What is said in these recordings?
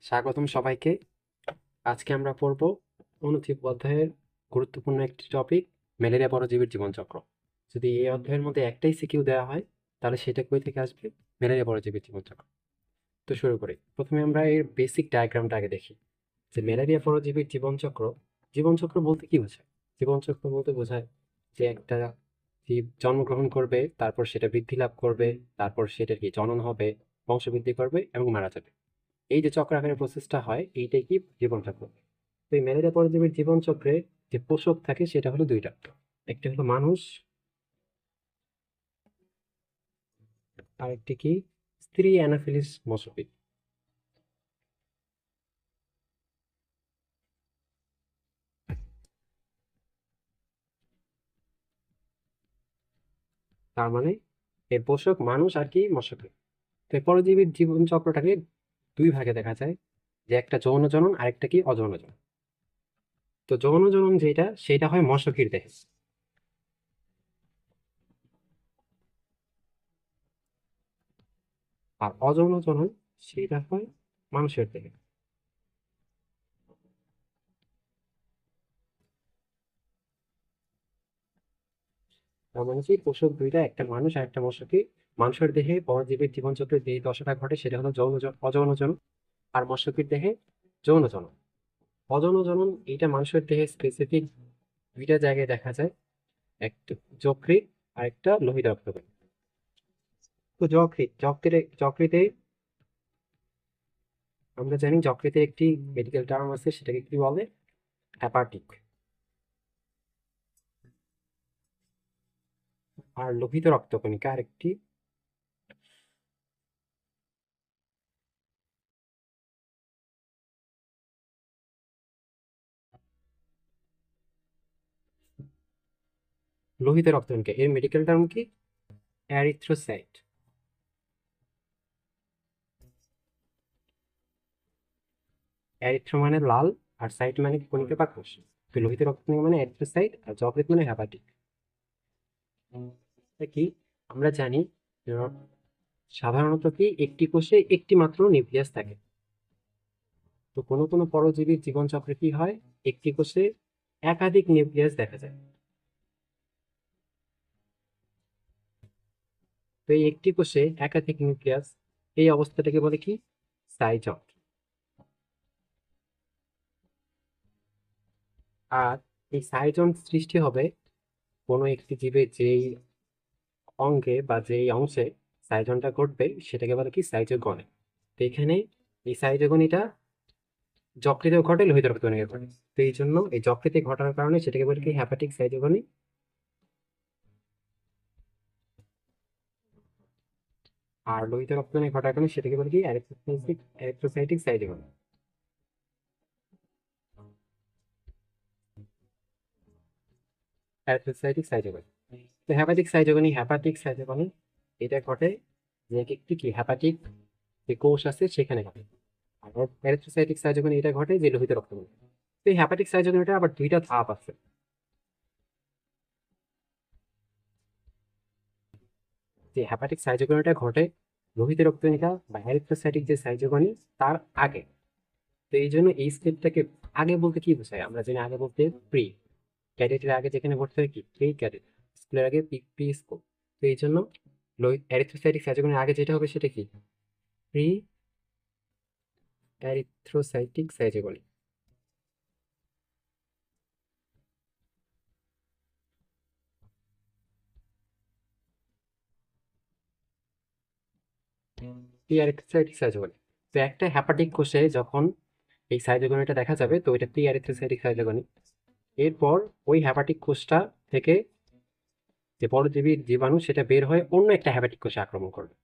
স্বাগতম সবাইকে। আজকে আমরা পড়ব অনুতীপ অধ্যায়ের গুরুত্বপূর্ণ একটি টপিক ম্যালেরিয়া পরজীবীর জীবনচক্র। যদি এই অধ্যায়ের মধ্যে একটাই সিকিউ দেওয়া হয়, তাহলে সেটা কই থেকে আসবে? ম্যালেরিয়া পরজীবীর জীবনচক্র। তো শুরু করি। প্রথমে আমরা এর বেসিক ডায়াগ্রামটা আগে দেখি। যে ম্যালেরিয়া পরজীবীর জীবনচক্র জীবনচক্র বলতে কি বোঝায়? জীবনচক্র বলতে বোঝায় যে একটা জীব জন্মগ্রহণ করবে, তারপর সেটা বৃদ্ধি লাভ করবে, তারপর সেটার কি জনন হবে, বংশবৃদ্ধি করবে এবং মারা যাবে। এই যে চক্রাকারের প্রসেসটা হয়, এইটাই কি জীবনচক্র তো এই ম্যালেরিয়া পরজীবীর জীবনচক্রে যে পোষক থাকে সেটা হলো দুইটা। একটা হলো মানুষ আর একটি কি? স্ত্রী অ্যানাফিলিস মশকিট তার মানে এর পোষক মানুষ আর কি মশকিট তো পরজীবীর জীবন চক্রটাকে দুই ভাগে দেখা যায়, যে একটা যৌন জনন আর একটা কি অযৌন জনন। তো যৌন জনন যেটা, সেটা হয় মশকির দেহে। আর অযৌন জনন, সেটা হয় মানুষের দেহে। তার মানে কি পোষক দুইটা, একটা মানুষ আর একটা মশকি। মানুষের দেহে পরজীবীর জীবনচক্রের যে দশাটা ঘটে সেটা হলো যৌন অযৌন জনন আর মশকির দেহে যৌন জনন। অযৌন জনন এইটা মানুষের দেহে স্পেসিফিক দুইটা জায়গায় দেখা যায়, একটা যকৃত আর একটা লোহিত রক্তকণ তো যকৃত যকৃতে যকৃতে আমরা জানি যকৃতে একটি মেডিকেল টার্ম আছে, সেটাকে কি বলে? হ্যাপাটিক আর লোহিত রক্তকণিকা আরেকটি লোহিত রক্তকণিকা এর মেডিকেল টার্ম কি? অ্যারিথ্রোসাইট অ্যারিথ্রো মানে লাল আর সাইট মানে কণিকা বা কোষ তো লোহিত রক্তকণিকা মানে অ্যারিথ্রোসাইট আর যকৃত মানে হ্যাপাটিক কি? আমরা জানি সাধারণত কি? একটি কোষে একটি মাত্র নিউক্লিয়াস থাকে। তো কোনো কোনো পরজীবীর জীবনচক্রে কি হয়? একটি কোষে একাধিক নিউক্লিয়াস দেখা যায়। তো এই একটি কোষে একাধিক নিউক্লিয়াস, এই অবস্থাটাকে বলে কি? সাইজট আর এই সাইজন সৃষ্টি হবে কোনো একটি জীবের যেই অঙ্গে বা যেই অংশে সাইজনটা ঘটবে, সেটাকে বলে কি? সাইজোগনে। তো এখানে এই সাইজোগনিটা যকৃতে ঘটে, লোহিত রক্তকণিকা ঘটে। তো এই জন্য এই যকৃতে ঘটার কারণে সেটাকে বলে কি? Hepatic schizogony. আর লোহিত রক্তকণিকা ঘটার কারণে সেটাকে বলে কি? সাইজোগনি অ্যারিথ্রোসাইটিক সাইজোগনি তো হ্যাপাটিক হ্যাপাটিক এটা ঘটে যে এক একটি কি? হ্যাপাটিক যে কোষ আছে, সেখানে ঘটে। আর এরিথ্রোসাইটিক সাইজোগনি এটা ঘটে যে লোহিত রক্তকণিকা তো এই হ্যাপাটিক সাইজোগনিটা আবার দুইটা ধাপ আছে। যে হ্যাপাটিক সাইজোগনিটা ঘটে, লোহিত রক্তকণিকা বা এরিথ্রোসাইটিক যে সাইজোগনি তার আগে। তো এই জন্য এই স্টেপটাকে আগে বলতে কি বোঝায়? আমরা জানি আগে বলতে প্রি ক্যাডেটের আগে যেখানে ভর্তি হয় কি? প্রি ক্যাডেট স্কুলের আগে প্রি স্কুল তো এই জন্য লোহিত অ্যারিথ্রোসাইটিক সাইজোগনির আগে যেটা হবে সেটা কি? Pre erythrocytic schizogony pre erythrocytic schizogony তো একটা হ্যাপাটিক কোষে যখন এই সাইজোগনিটা দেখা যাবে, তো এটা প্রি এরিথ্রোসাইটিক সাইজোগনি এরপর ওই হ্যাপাটিক কোষটা থেকে যে পরজীবী জীবাণু, সেটা বের হয়ে অন্য একটা হ্যাপাটিক কোষে আক্রমণ করবে।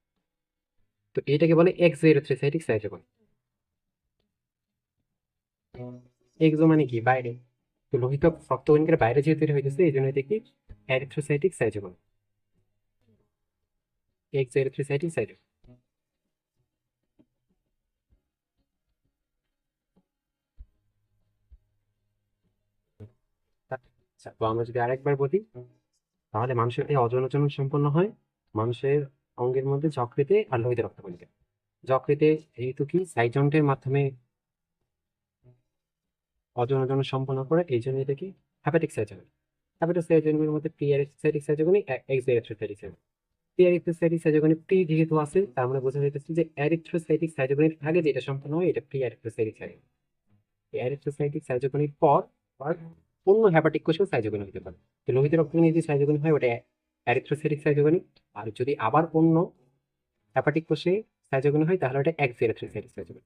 তো এটাকে বলে এক্স এরিথ্রোসাইটিক সাইজোগনি এক্সো মানে কি? বাইরে। তো লোহিত রক্তকণিকার বাইরে যেহেতু এটা হইতেছে, এই জন্য এটা কি? Erythrocytic schizogony ex erythrocytic schizogony আচ্ছা তো আমরা যদি আরেকবার বলি, তাহলে মানুষের এই অজনজনন সম্পন্ন হয়, মানুষের অঙ্গের মধ্যে যকৃতে আর লোহিত রক্তকণিকা যকৃতে যেহেতু কি, সাইজন্টের মাধ্যমে অজনজন সম্পন্ন করে, এই জন্য এটা কি হ্যাপাটিক সাইজোগনি হ্যাপাটিক সাইজোগনির মধ্যে pre erythrocytic schizogony ex erythrocytic schizogony pre erythrocytic schizogony pre যেহেতু আছে তার মানে বোঝা যাইতেছে যে এরিথ্রোসাইটিক সাইজোগনির আগে যেটা সম্পন্ন হয়, এটা প্রি এরিথ্রোসাইটিক সাইজোগনি এই এরিথ্রোসাইটিক সাইজোগনির পর পর অন্য হ্যাপাটিক কোষেও সাইজোগনি হতে পারে। তো লোহিত রক্তকণি যদি সাইজোগনি হয়, ওটা অ্যারিথ্রোসাইটিক সাইজোগনি আর যদি আবার অন্য হ্যাপাটিক কোষে সাইজোগনি হয়, তাহলে ওটা এক্স এরিথ্রোসাইটিক সাইজোগনি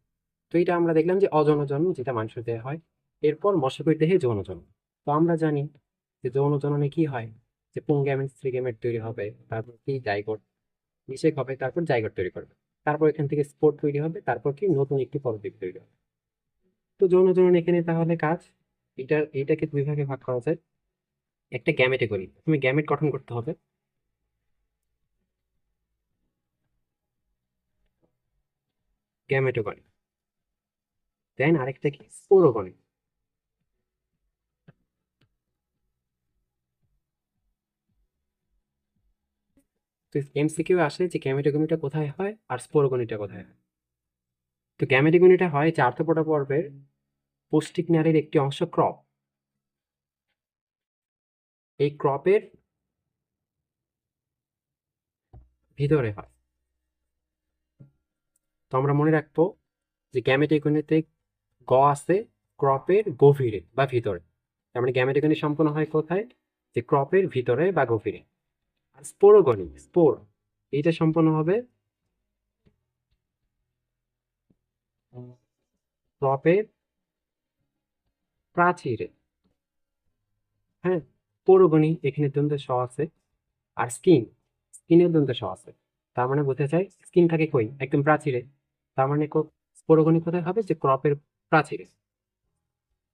তো এটা আমরা দেখলাম যে অযৌনজন্ম যেটা মানুষের দেহে হয়। এরপর মশকের দেহে যৌনজন্ম তো আমরা জানি যে যৌনজননে কি হয়? যে পুংগ্যামেট স্ত্রীগ্যামেট তৈরি হবে, তারপর কি জাইগোট নিষেক হবে তারপর জাইগোট তৈরি করবে। তারপর এখান থেকে স্পোর্ট তৈরি হবে, তারপর কি নতুন একটি পরদ্বীপ তৈরি হবে। তো যৌনজনন এখানে তাহলে কাজ এটা, এটাকে দুই ভাগে ভাগ করা যায়। একটা গ্যামেটে করি। তুমি গ্যামেট গঠন করতে হবে। গ্যামেটোগনি দেন আরেকটা কি স্পোরোগনি তো এমসিকিউ আসে যে গ্যামেটোগনিটা কোথায় হয় আর স্পোরোগনিটা কোথায় হয়। তো গ্যামেটোগনিটা হয় যে আর্থপোডা পর্বের পৌষ্টিক নারীর একটি অংশ ক্রপ এই ক্রপের ভিতরে হয়। তো আমরা মনে রাখব যে গ্যামেটোগনিতে গ আছে ক্রপের গভীরে বা ভিতরে। তার মানে গ্যামেটোগনি সম্পন্ন হয় কোথায়? যে ক্রপের ভিতরে বা গভীরে। আর স্পোরোগনি স্পোর এইটা সম্পন্ন হবে ক্রপের প্রাচীরে। হ্যাঁ পৌরগণি এখানে দন্তে স আছে। আর স্কিন স্কিনের দন্তে স আছে। তার মানে বোঝা যায় স্কিন থাকে কই? একদম প্রাচীরে। তার মানে স্পোরগণি কোথায় হবে? যে ক্রপের প্রাচীরে।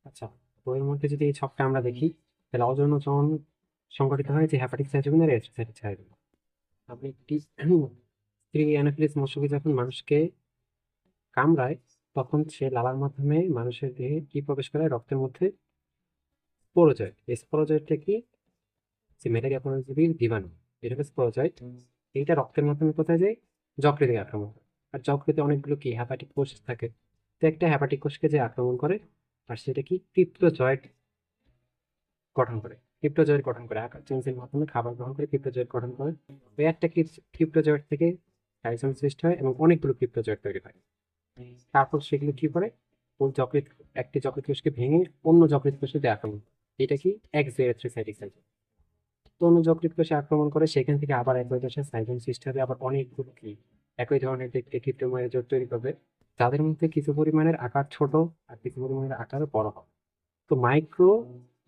আচ্ছা তো এর মধ্যে যদি এই ছকটা আমরা দেখি, তাহলে অযৌন যৌন সংগঠিত হয় যে হ্যাপাটিক সাইটোগনি আর এস্ট্রোসাইটিক সাইটোগনি আপনি একটি স্ত্রী অ্যানাফিলিস মশকে যখন মানুষকে কামড়ায় তখন সে লালার মাধ্যমে মানুষের দেহে কি প্রবেশ করে? রক্তের মধ্যে স্পোরোজয়েড এই স্পোরোজয়েডটা কি? যে ম্যালেরিয়া পরজীবীর জীবাণু। এটা হচ্ছে স্পোরোজয়েড এইটা রক্তের মাধ্যমে কোথায় যায়? যকৃতে আক্রমণ করে। আর যকৃতে অনেকগুলো কি? হ্যাপাটিক কোষ থাকে। তো একটা হ্যাপাটিক কোষকে যে আক্রমণ করে, আর সেটা কি? ক্রিপ্টোজয়েড গঠন করে। ক্রিপ্টোজয়েড গঠন করে। চেঞ্জের মাধ্যমে খাবার গ্রহণ করে, ক্রিপ্টোজয়েড গঠন করে। ওই একটা ক্রিপ্টোজয়েড থেকে টাইসন সৃষ্টি হয় এবং অনেকগুলো ক্রিপ্টোজয়েড তৈরি হয়। তারপর সেগুলো কি করে? ওই যকৃত একটি যকৃত কোষকে ভেঙে অন্য যকৃত কোষে আক্রমণ এটা কি? এক্স এরিথ্রোসাইটিক সাইজন তো অন্য যকৃত কোষে আক্রমণ করে সেখান থেকে আবার একই দশায় সাইজন হবে, আবার অনেকগুলো কি? একই ধরনের দেখতে কৃত্রিময় জোট তৈরি করবে যাদের মধ্যে কিছু পরিমাণের আকার ছোট আর কিছু পরিমাণের আকার বড় হবে। তো মাইক্রো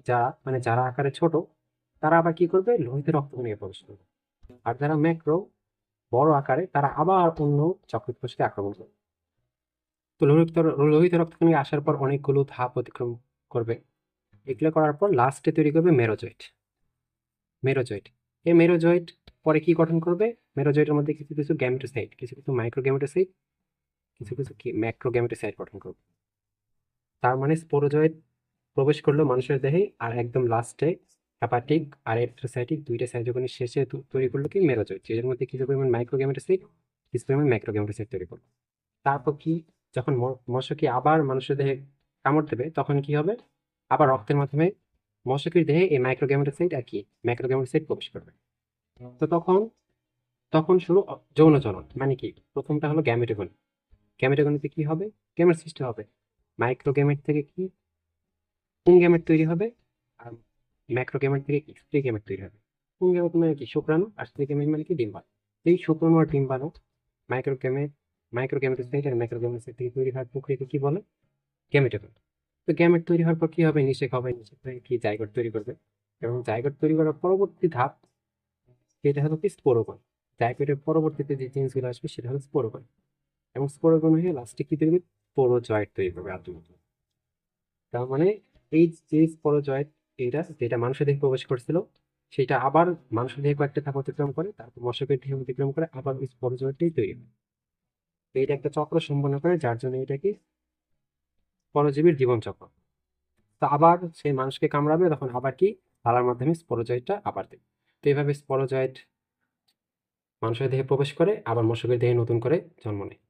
যারা মানে যারা আকারে ছোট, তারা আবার কি করবে? লোহিত রক্ত নিয়ে প্রবেশ করবে। আর যারা ম্যাক্রো বড় আকারে, তারা আবার অন্য যকৃত কোষকে আক্রমণ করবে। তো লোহিত লোহিত রক্তকণিকা আসার পর অনেকগুলো ধাপ অতিক্রম করবে। এগুলো করার পর লাস্টে তৈরি করবে মেরোজয়েট মেরোজয়েট এই মেরোজয়েট পরে কি গঠন করবে? মেরোজয়েটের মধ্যে কিছু কিছু গ্যামেটোসাইট কিছু কিছু মাইক্রো গ্যামেটোসাইট কিছু কিছু কি ম্যাক্রো গ্যামেটোসাইট গঠন করবে। তার মানে স্পোরোজয়েট প্রবেশ করল মানুষের দেহে আর একদম লাস্টে হ্যাপাটিক আর এরিথ্রোসাইটিক দুইটা সাইজোগনির শেষে তৈরি করল কি মেরোজয়েট যেটার মধ্যে কিছু পরিমাণ মাইক্রো গ্যামেটোসাইট কিছু পরিমাণ ম্যাক্রো গ্যামেটোসাইট তৈরি করল। তারপর কি যখন মশকি আবার মানুষের দেহে কামড় দেবে, তখন কি হবে? আবার রক্তের মাধ্যমে মশকির দেহে এই মাইক্রোগ্যামেটোসাইট আর কি ম্যাক্রোগ্যামেটোসাইট প্রবেশ করবে। তো তখন তখন শুরু যৌন জনন মানে কি? প্রথমটা হলো গ্যামেটোগনি গ্যামেটোগনিতে কি হবে? গ্যামেট সৃষ্টি হবে। মাইক্রোগ্যামেট থেকে কি? কোন গ্যামেট তৈরি হবে? আর ম্যাক্রোগ্যামেট থেকে কি? স্ত্রী গ্যামেট তৈরি হবে। পুংগ্যামেট মানে কি? শুক্রাণু আর স্ত্রী গ্যামেট মানে কি? ডিম্বাণু। এই শুক্রাণু আর ডিম্বাণু মাইক্রোগ্যামেট মাইক্রোগ্যামেটোসাইট আর ম্যাক্রোগ্যামেটোসাইট থেকে তৈরি হয় প্রক্রিয়াকে কি বলে? গ্যামেটোগন তো গ্যামেট তৈরি হওয়ার পর কি হবে? নিষেক হবে। নিষেক কি তৈরি করবে? এবং তৈরি করার পরবর্তী ধাপ সেটা হলো কি? স্পোরোগন পরবর্তীতে যে জিনিসগুলো আসবে সেটা হলো স্পোরোগন এবং স্পোরোগন হয়ে লাস্টে কি তৈরি তৈরি করবে তার মানে এই যে এইটা যেটা মানুষের দেহে প্রবেশ করছিল, সেটা আবার মানুষের দেহে কয়েকটা ধাপ অতিক্রম করে, তারপর মশকের দেহে অতিক্রম করে আবার ওই তৈরি হয়। এটা একটা চক্র সম্পন্ন করে, যার জন্য এটা কি? পরজীবীর জীবন চক্র তো আবার সেই মানুষকে কামড়াবে, তখন আবার কি? লালার মাধ্যমে স্পোরোজয়েটটা আবার দেবে। তো এইভাবে স্পোরোজয়েট মানুষের দেহে প্রবেশ করে, আবার মশকের দেহে নতুন করে জন্ম নেয়।